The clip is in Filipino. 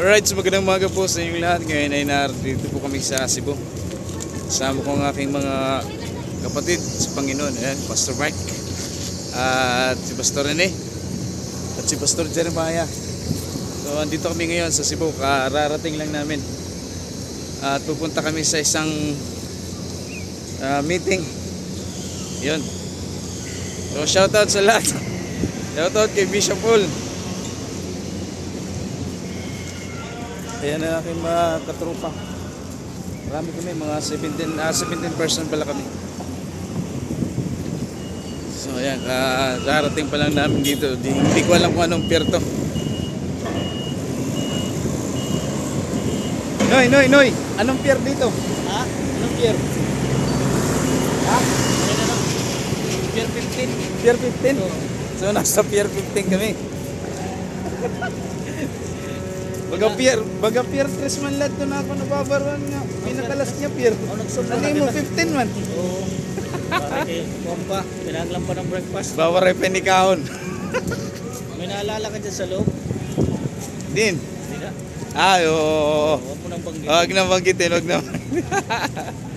Alright, so magandang umaga po sa inyong lahat. Ngayon ay narito po kami sa Cebu. Kasama ko ang aking mga kapatid sa Panginoon. Ayan, Pastor Mike. At si Pastor Rene. At si Pastor Jeremiah. So, andito kami ngayon sa Cebu. Kararating lang namin. At pupunta kami sa isang ah, meeting. Yun. So, shoutout sa lahat. Shoutout kay Bishop Paul. Ayan ang aking mga katrupa. Marami kami, mga 17, ah, 17 person pala kami. So ayan, ah, darating pa lang namin dito. Di, hindi ko alam kung anong pier to. Noy, Noy, Noy! Anong pier dito? Ha? Anong pier? Ha? Ano na lang? Pier 15. Pier 15? So nasa pier 15 kami. Baga pier, baga pier 3 man lahat doon ako nababaruan nga. Pinakalas niya pier. Oh, nagsumpa Ano mo 15 man? Oo. Para kay Pompa, pinaglang pa ng breakfast. Bawa rin penikahon. May naalala ka dyan sa loob? Din. Hindi na. Ah, oo. Huwag mo nang banggit. Huwag na magitin, huwag na.